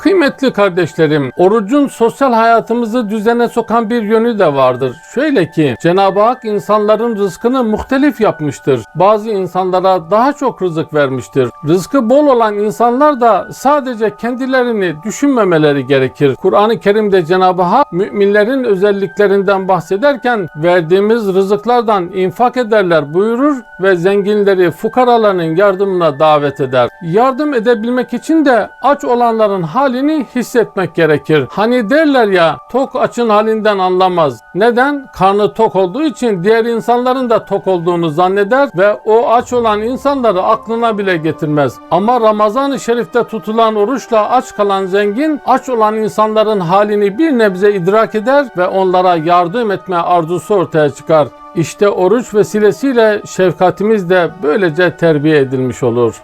Kıymetli kardeşlerim, orucun sosyal hayatımızı düzene sokan bir yönü de vardır. Şöyle ki, Cenab-ı Hak insanların rızkını muhtelif yapmıştır. Bazı insanlara daha çok rızık vermiştir. Rızkı bol olan insanlar da sadece kendilerini düşünmemeleri gerekir. Kur'an-ı Kerim'de Cenab-ı Hak müminlerin özelliklerinden bahsederken verdiğimiz rızıklardan infak ederler buyurur ve zenginleri fukaraların yardımına davet eder. Yardım edebilmek için de aç olanların halini hissetmek gerekir. Hani derler ya tok açın halinden anlamaz. Neden? Karnı tok olduğu için diğer insanların da tok olduğunu zanneder ve o aç olan insanları aklına bile getirmez. Ama Ramazan-ı Şerif'te tutulan oruçla aç kalan zengin aç olan insanların halini bir nebze idrak eder ve onlara yardım etme arzusu ortaya çıkar. İşte oruç vesilesiyle şefkatimiz de böylece terbiye edilmiş olur.